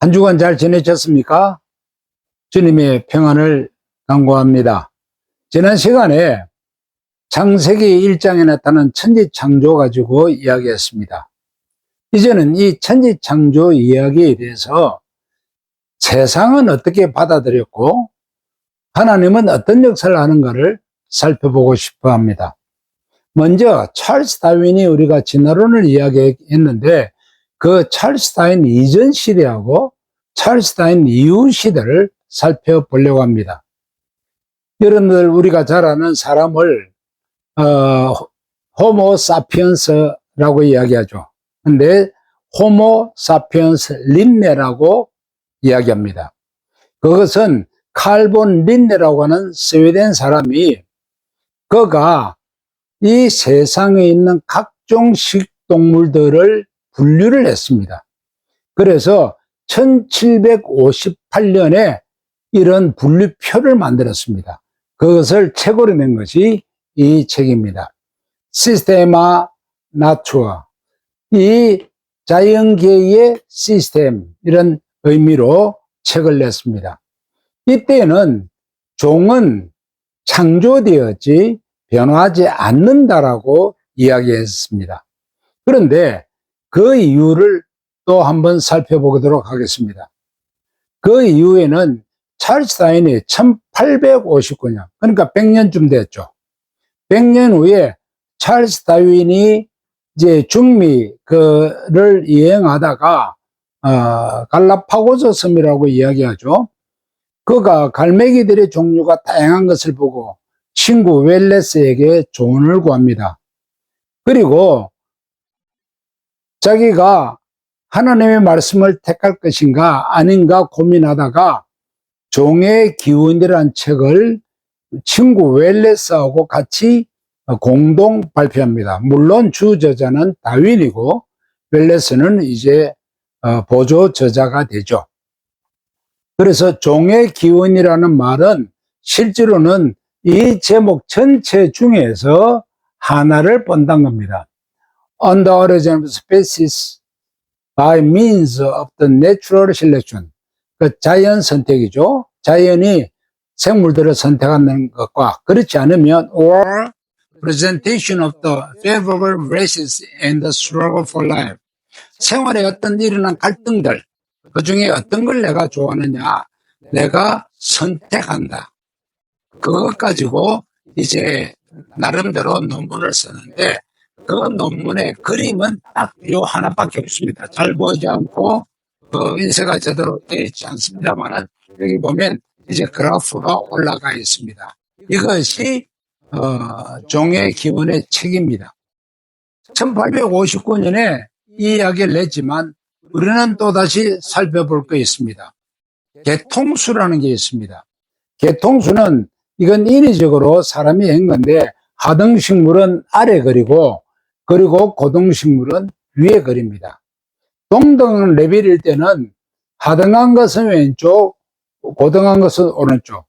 한 주간 잘 지내셨습니까? 주님의 평안을 간구합니다. 지난 시간에 창세기 1장에 나타난 천지창조 가지고 이야기했습니다. 이제는 이 천지창조 이야기에 대해서 세상은 어떻게 받아들였고 하나님은 어떤 역사를 하는가를 살펴보고 싶어 합니다. 먼저 찰스 다윈이 우리가 진화론을 이야기했는데 그 찰스 다윈 이전 시대하고 찰스 다윈 이후 시대를 살펴보려고 합니다. 여러분들 우리가 잘 아는 사람을 어, 호모 사피언스라고 이야기하죠. 근데 호모 사피언스 린네라고 이야기합니다. 그것은 칼본 린네라고 하는 스웨덴 사람이 그가 이 세상에 있는 각종 식동물들을 분류를 했습니다. 그래서 1758년에 이런 분류표를 만들었습니다. 그것을 책으로 낸 것이 이 책입니다. 시스테마 나투어. 이 자연계의 시스템, 이런 의미로 책을 냈습니다. 이때는 종은 창조되었지 변화하지 않는다라고 이야기했습니다. 그런데 그 이유를 또 한번 살펴보도록 하겠습니다. 그 이후에는 찰스 다인이 1859년, 그러니까 100년쯤 됐죠. 100년 후에 찰스 다윈이 이제 중미 그를 이행하다가 어, 갈라파고스 섬이라고 이야기하죠. 그가 갈매기들의 종류가 다양한 것을 보고 친구 웰레스에게 조언을 구합니다. 그리고 자기가 하나님의 말씀을 택할 것인가 아닌가 고민하다가 종의 기운이라는 책을 친구 웰레스하고 같이 공동 발표합니다. 물론 주 저자는 다윈이고 웰레스는 이제 어, 보조 저자가 되죠. 그래서 종의 기운이라는 말은 실제로는 이 제목 전체 중에서 하나를 본단 겁니다. On the origin of species by means of the natural selection. 그 자연 선택이죠. 자연이 생물들을 선택하는 것과 그렇지 않으면 or presentation of the favorable races in the struggle for life. 생활에 어떤 일어난 갈등들, 그 중에 어떤 걸 내가 좋아하느냐, 내가 선택한다. 그것 가지고 이제 나름대로 논문을 쓰는데 그 논문의 그림은 딱 요 하나밖에 없습니다. 잘 보이지 않고 그 인쇄가 제대로 되어 있지 않습니다만 여기 보면 이제 그래프가 올라가 있습니다. 이것이 어, 종의 기원의 책입니다. 1859년에 이 이야기를 냈지만 우리는 또다시 살펴볼 거 있습니다. 개통수라는 게 있습니다. 개통수는 이건 인위적으로 사람이 한 건데 하등식물은 아래 그리고 그리고 고등식물은 위에 그립니다. 동등 레벨일 때는 하등한 것은 왼쪽, 고등한 것은 오른쪽.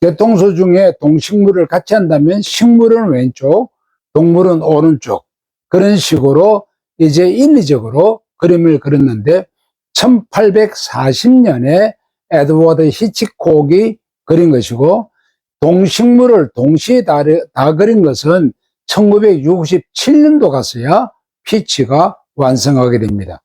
개통수 중에 동식물을 같이 한다면 식물은 왼쪽, 동물은 오른쪽. 그런 식으로 이제 인위적으로 그림을 그렸는데 1840년에 에드워드 히치콕이 그린 것이고 동식물을 동시에 다, 다 그린 것은 1967년도 가서야 피치가 완성하게 됩니다.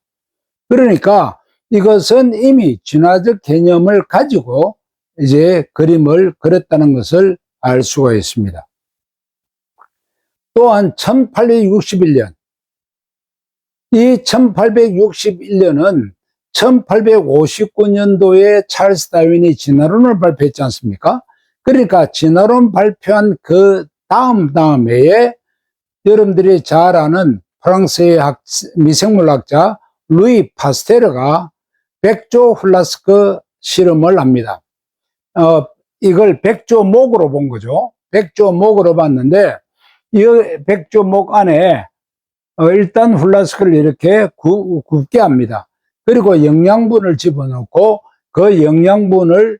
그러니까 이것은 이미 진화적 개념을 가지고 이제 그림을 그렸다는 것을 알 수가 있습니다. 또한 1861년, 이 1861년은 1859년도에 찰스 다윈이 진화론을 발표했지 않습니까? 그러니까 진화론 발표한 그 다음 다음 해에 여러분들이 잘 아는 프랑스의 학, 미생물학자 루이 파스테르가 백조 플라스크 실험을 합니다. 어, 이걸 백조 목으로 본 거죠. 백조 목으로 봤는데 이 백조 목 안에 어, 일단 플라스크를 이렇게 구, 굽게 합니다. 그리고 영양분을 집어넣고 그 영양분을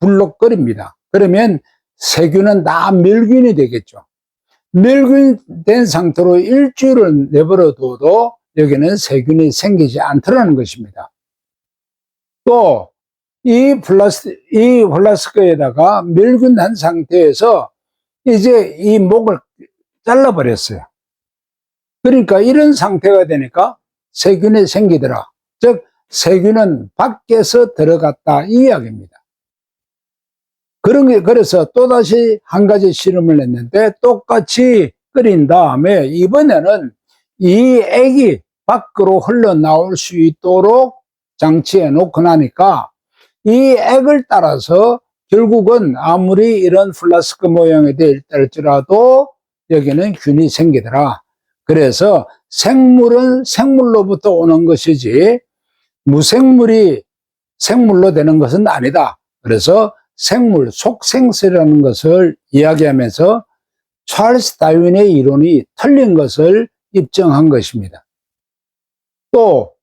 불로 끓입니다. 그러면 세균은 다 멸균이 되겠죠. 멸균 된 상태로 일주일을 내버려 둬도 여기는 세균이 생기지 않더라는 것입니다. 또 이 플라스 이 플라스크에다가 멸균한 상태에서 이제 이 목을 잘라 버렸어요. 그러니까 이런 상태가 되니까 세균이 생기더라. 즉 세균은 밖에서 들어갔다 이 이야기입니다. 그런 게 그래서 또 다시 한 가지 실험을 했는데 똑같이 끓인 다음에 이번에는 이 액이 밖으로 흘러나올 수 있도록 장치해 놓고 나니까 이 액을 따라서 결국은 아무리 이런 플라스크 모양이 될지라도 여기는 균이 생기더라. 그래서 생물은 생물로부터 오는 것이지 무생물이 생물로 되는 것은 아니다. 그래서 생물, 속생설이라는 것을 이야기하면서 찰스 다윈의 이론이 틀린 것을 입증한 것입니다. 또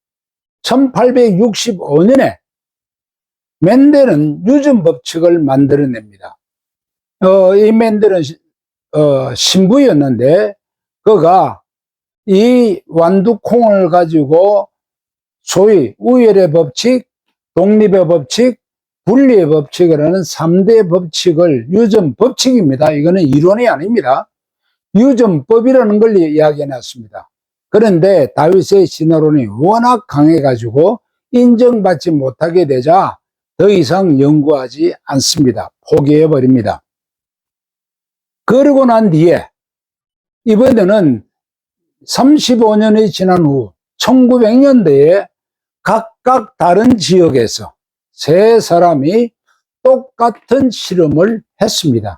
1865년에 맨델은 유전 법칙을 만들어냅니다. 어, 이 맨델은 어, 신부였는데 그가 이 완두콩을 가지고 소위 우열의 법칙, 독립의 법칙, 분리의 법칙이라는 3대 법칙을 유전 법칙입니다. 이거는 이론이 아닙니다. 유전법이라는 걸 이야기해 놨습니다. 그런데 다윗의 신화론이 워낙 강해가지고 인정받지 못하게 되자 더 이상 연구하지 않습니다. 포기해 버립니다. 그러고 난 뒤에 이번에는 35년이 지난 후 1900년대에 각각 다른 지역에서 세 사람이 똑같은 실험을 했습니다.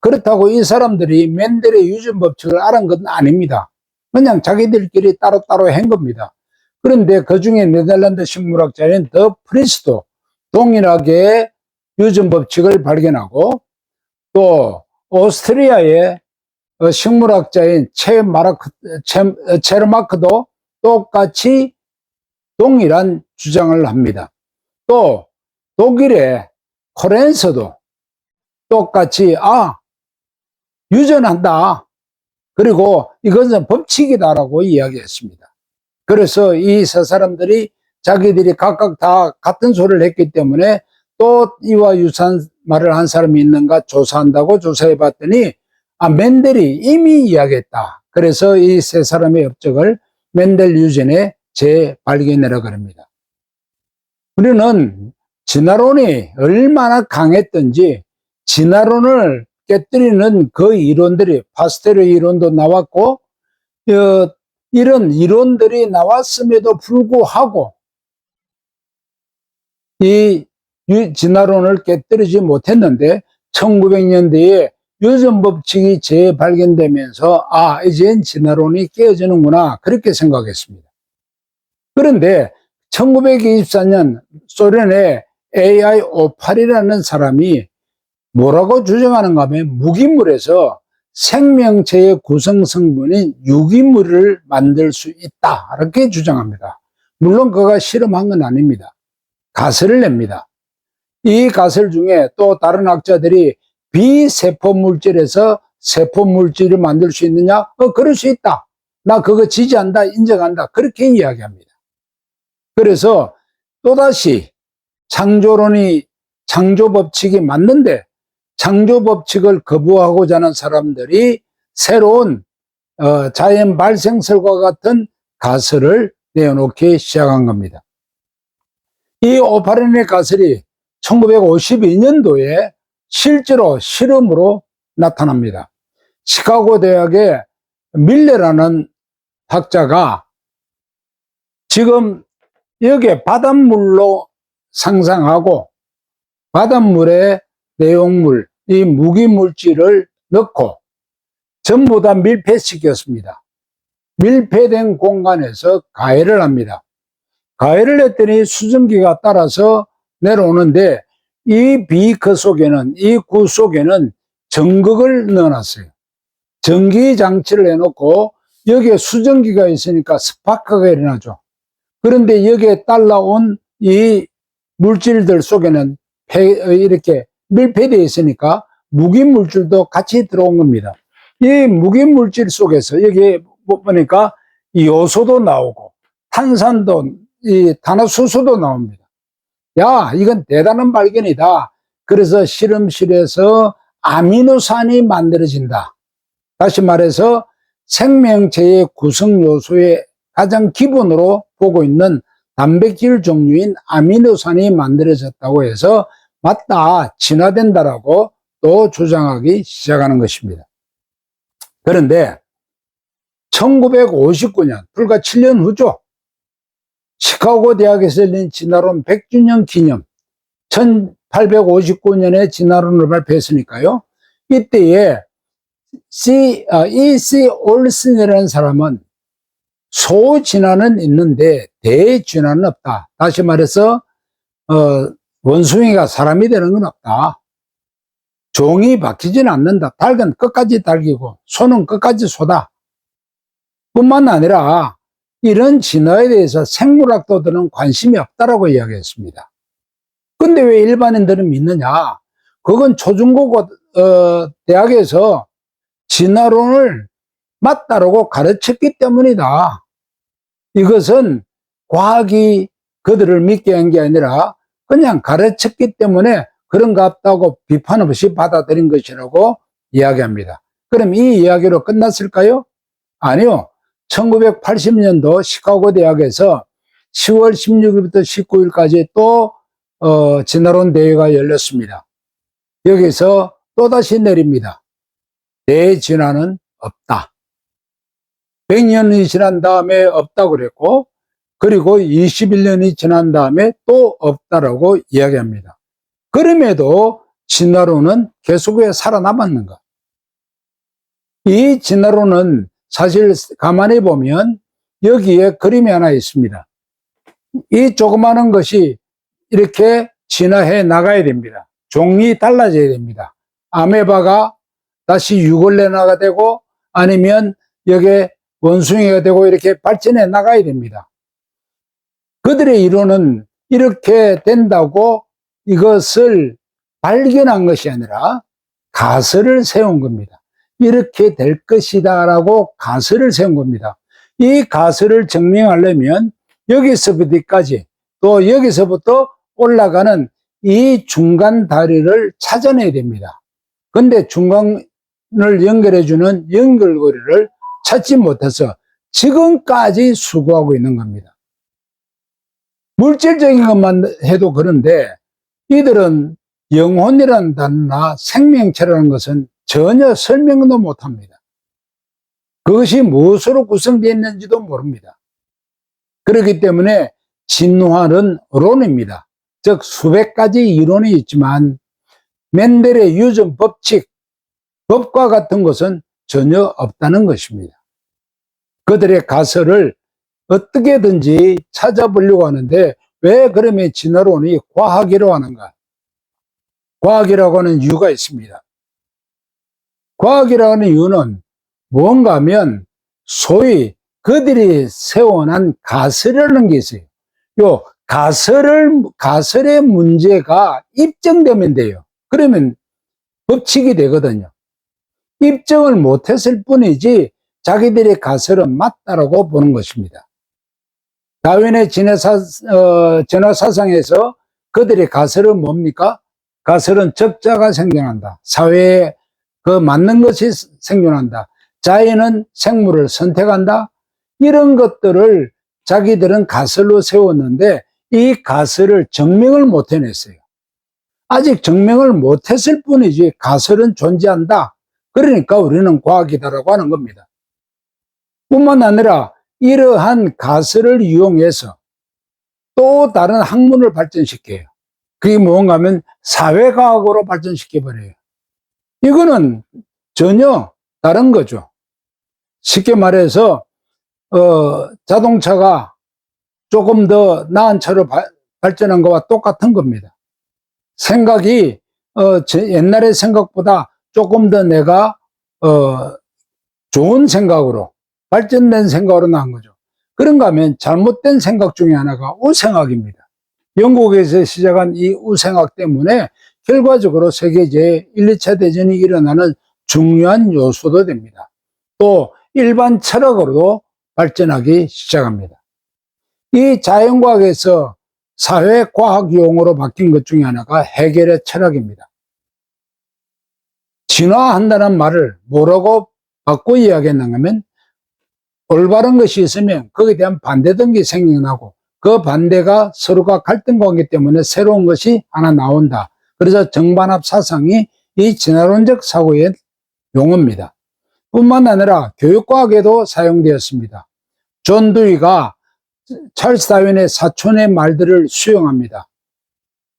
그렇다고 이 사람들이 맨델의 유전 법칙을 알은 건 아닙니다. 그냥 자기들끼리 따로따로 한 겁니다. 그런데 그 중에 네덜란드 식물학자인 더 프리스도 동일하게 유전 법칙을 발견하고 또 오스트리아의 어, 식물학자인 체 마라크, 체, 체르마크도 똑같이 동일한 주장을 합니다. 또 독일의 코렌서도 똑같이 아 유전한다. 그리고 이것은 법칙이다라고 이야기했습니다. 그래서 이 세 사람들이 자기들이 각각 다 같은 소리를 했기 때문에 또 이와 유사한 말을 한 사람이 있는가 조사한다고 조사해 봤더니 아 맨델이 이미 이야기했다. 그래서 이 세 사람의 업적을 맨델 유전의 재발견이라 고 그럽니다. 우리는 진화론이 얼마나 강했던지 진화론을 깨뜨리는 그 이론들이 파스텔의 이론도 나왔고 어, 이런 이론들이 나왔음에도 불구하고 이 진화론을 깨뜨리지 못했는데 1900년대에 유전 법칙이 재발견되면서 아 이젠 진화론이 깨어지는구나 그렇게 생각했습니다. 그런데 1924년 소련의 AI58이라는 사람이 뭐라고 주장하는가 하면 무기물에서 생명체의 구성 성분인 유기물을 만들 수 있다. 이렇게 주장합니다. 물론 그가 실험한 건 아닙니다. 가설을 냅니다. 이 가설 중에 또 다른 학자들이 비세포 물질에서 세포 물질을 만들 수 있느냐? 어, 그럴 수 있다. 나 그거 지지한다, 인정한다. 그렇게 이야기합니다. 그래서 또다시 창조론이 창조 법칙이 맞는데 창조 법칙을 거부하고자 하는 사람들이 새로운 어, 자연 발생설과 같은 가설을 내어놓기 시작한 겁니다. 이 오파렌의 가설이 1952년도에 실제로 실험으로 나타납니다. 시카고 대학의 밀레라는 학자가 지금 여기에 바닷물로 상상하고 바닷물에 내용물, 이 무기물질을 넣고 전부 다 밀폐시켰습니다. 밀폐된 공간에서 가해를 합니다. 가해를 했더니 수증기가 따라서 내려오는데 이 비크 속에는, 이 구 속에는 전극을 넣어놨어요. 전기 장치를 해놓고 여기에 수증기가 있으니까 스파크가 일어나죠. 그런데 여기에 딸라온 이 물질들 속에는 이렇게 밀폐되어 있으니까 무기물질도 같이 들어온 겁니다. 이 무기물질 속에서 여기 보니까 이 요소도 나오고 탄산도 이 탄화수소도 나옵니다. 야, 이건 대단한 발견이다. 그래서 실험실에서 아미노산이 만들어진다. 다시 말해서 생명체의 구성 요소의 가장 기본으로 보고 있는 단백질 종류인 아미노산이 만들어졌다고 해서 맞다, 진화된다라고 또 주장하기 시작하는 것입니다. 그런데 1959년, 불과 7년 후죠. 시카고 대학에서 열린 진화론 100주년 기념 1859년에 진화론을 발표했으니까요. 이때에 C, 어, E.C. 올슨이라는 사람은 소진화는 있는데 대진화는 없다. 다시 말해서 어, 원숭이가 사람이 되는 건 없다. 종이 바뀌지는 않는다. 닭은 끝까지 닭이고 소는 끝까지 소다. 뿐만 아니라 이런 진화에 대해서 생물학도들은 관심이 없다라고 이야기했습니다. 근데 왜 일반인들은 믿느냐? 그건 초중고 어, 대학에서 진화론을 맞다라고 가르쳤기 때문이다. 이것은 과학이 그들을 믿게 한 게 아니라 그냥 가르쳤기 때문에 그런 것 같다고 비판 없이 받아들인 것이라고 이야기합니다. 그럼 이 이야기로 끝났을까요? 아니요. 1980년도 시카고 대학에서 10월 16일부터 19일까지 또 어, 진화론 대회가 열렸습니다. 여기서 또다시 내립니다. 대진화는 없다. 100년이 지난 다음에 없다고 그랬고 그리고 21년이 지난 다음에 또 없다라고 이야기합니다. 그럼에도 진화론은 계속해 살아남았는가? 이 진화론은 사실 가만히 보면 여기에 그림이 하나 있습니다. 이 조그마한 것이 이렇게 진화해 나가야 됩니다. 종이 달라져야 됩니다. 아메바가 다시 유골레나가 되고 아니면 여기에 원숭이가 되고 이렇게 발전해 나가야 됩니다. 그들의 이론은 이렇게 된다고 이것을 발견한 것이 아니라 가설을 세운 겁니다. 이렇게 될 것이다 라고 가설을 세운 겁니다. 이 가설을 증명하려면 여기서부터까지 또 여기서부터 올라가는 이 중간 다리를 찾아내야 됩니다. 근데 중간을 연결해주는 연결고리를 찾지 못해서 지금까지 수고하고 있는 겁니다. 물질적인 것만 해도 그런데 이들은 영혼이라는 단어나 생명체라는 것은 전혀 설명도 못합니다. 그것이 무엇으로 구성되어 있는지도 모릅니다. 그렇기 때문에 진화는 론입니다. 즉 수백 가지 이론이 있지만 맨델의 유전 법칙, 법과 같은 것은 전혀 없다는 것입니다. 그들의 가설을 어떻게든지 찾아보려고 하는데 왜 그러면 진화론이 과학이라고 하는가? 과학이라고 하는 이유가 있습니다. 과학이라고 하는 이유는 무언가 하면 소위 그들이 세워난 가설이라는 게 있어요. 요 가설을, 가설의 문제가 입증되면 돼요. 그러면 법칙이 되거든요. 입증을 못했을 뿐이지 자기들의 가설은 맞다라고 보는 것입니다. 다윈의 진화사, 어, 진화사상에서 그들의 가설은 뭡니까? 가설은 적자가 생겨난다. 사회에 그 맞는 것이 생겨난다. 자연은 생물을 선택한다. 이런 것들을 자기들은 가설로 세웠는데 이 가설을 증명을 못 해냈어요. 아직 증명을 못 했을 뿐이지 가설은 존재한다. 그러니까 우리는 과학이다라고 하는 겁니다. 뿐만 아니라 이러한 가설을 이용해서 또 다른 학문을 발전시켜요. 그게 뭔가 하면 사회과학으로 발전시켜버려요. 이거는 전혀 다른 거죠. 쉽게 말해서, 어, 자동차가 조금 더 나은 차로 바, 발전한 것과 똑같은 겁니다. 생각이, 어, 옛날의 생각보다 조금 더 내가, 어, 좋은 생각으로, 발전된 생각으로 나온 거죠. 그런가 하면 잘못된 생각 중에 하나가 우생학입니다. 영국에서 시작한 이 우생학 때문에 결과적으로 세계제 1, 2차 대전이 일어나는 중요한 요소도 됩니다. 또 일반 철학으로도 발전하기 시작합니다. 이 자연과학에서 사회과학 용어로 바뀐 것 중에 하나가 해결의 철학입니다. 진화한다는 말을 뭐라고 바꿔 이야기했는가 하면 올바른 것이 있으면 거기에 대한 반대등기 생겨나고 그 반대가 서로가 갈등 관계 때문에 새로운 것이 하나 나온다. 그래서 정반합 사상이 이 진화론적 사고의 용어입니다. 뿐만 아니라 교육과학에도 사용되었습니다. 존 두이가 찰스 다윈의 사촌의 말들을 수용합니다.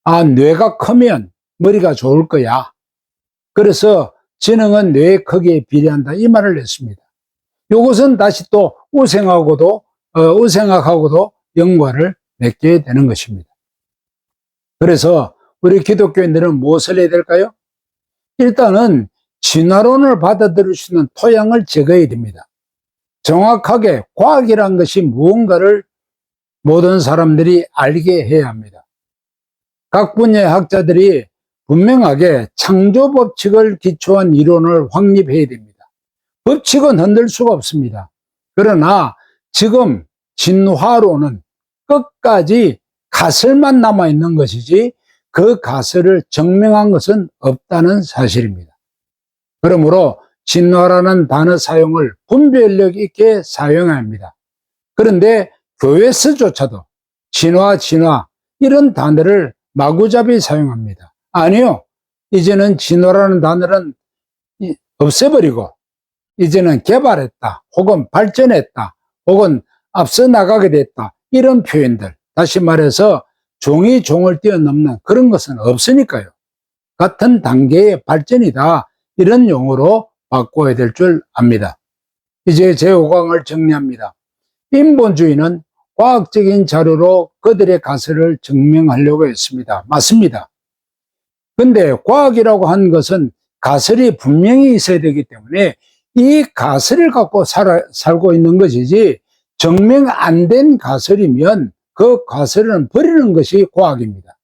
아, 뇌가 크면 머리가 좋을 거야. 그래서 지능은 뇌의 크기에 비례한다. 이 말을 했습니다. 이것은 다시 또 우생하고도, 어, 우생학하고도 연관을 맺게 되는 것입니다. 그래서 우리 기독교인들은 무엇을 해야 될까요? 일단은 진화론을 받아들일 수 있는 토양을 제거해야 됩니다. 정확하게 과학이란 것이 무언가를 모든 사람들이 알게 해야 합니다. 각 분야의 학자들이 분명하게 창조 법칙을 기초한 이론을 확립해야 됩니다. 법칙은 흔들 수가 없습니다. 그러나 지금 진화론은 끝까지 가설만 남아 있는 것이지 그 가설을 증명한 것은 없다는 사실입니다. 그러므로 진화라는 단어 사용을 분별력 있게 사용해야 합니다. 그런데 교회에서조차도 진화, 진화 이런 단어를 마구잡이 사용합니다. 아니요. 이제는 진화라는 단어는 없애버리고 이제는 개발했다 혹은 발전했다 혹은 앞서 나가게 됐다 이런 표현들 다시 말해서 종이 종을 뛰어넘는 그런 것은 없으니까요. 같은 단계의 발전이다 이런 용어로 바꿔야 될 줄 압니다. 이제 제5강을 정리합니다. 인본주의는 과학적인 자료로 그들의 가설을 증명하려고 했습니다. 맞습니다. 근데 과학이라고 한 것은 가설이 분명히 있어야 되기 때문에 이 가설을 갖고 살아, 살고 있는 것이지 증명 안 된 가설이면 그 가설은 버리는 것이 과학입니다.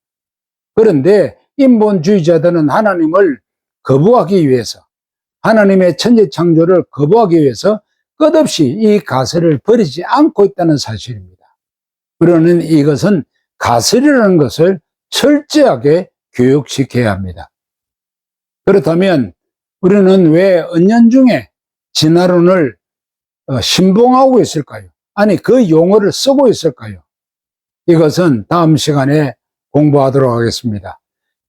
그런데 인본주의자들은 하나님을 거부하기 위해서 하나님의 천재 창조를 거부하기 위해서 끝없이 이 가설을 버리지 않고 있다는 사실입니다. 그러는 이것은 가설이라는 것을 철저하게 교육시켜야 합니다. 그렇다면 우리는 왜 은연중에 진화론을 어, 신봉하고 있을까요? 아니 그 용어를 쓰고 있을까요? 이것은 다음 시간에 공부하도록 하겠습니다.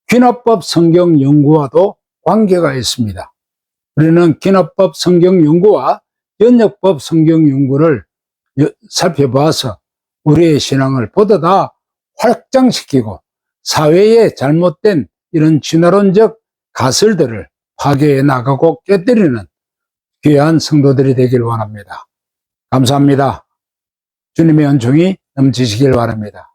귀납법 성경 연구와도 관계가 있습니다. 우리는 귀납법 성경 연구와 연역법 성경 연구를 살펴봐서 우리의 신앙을 보다 확장시키고 사회에 잘못된 이런 진화론적 가설들을 파괴해 나가고 깨뜨리는 귀한 성도들이 되길 원합니다. 감사합니다. 주님의 은총이 넘치시길 바랍니다.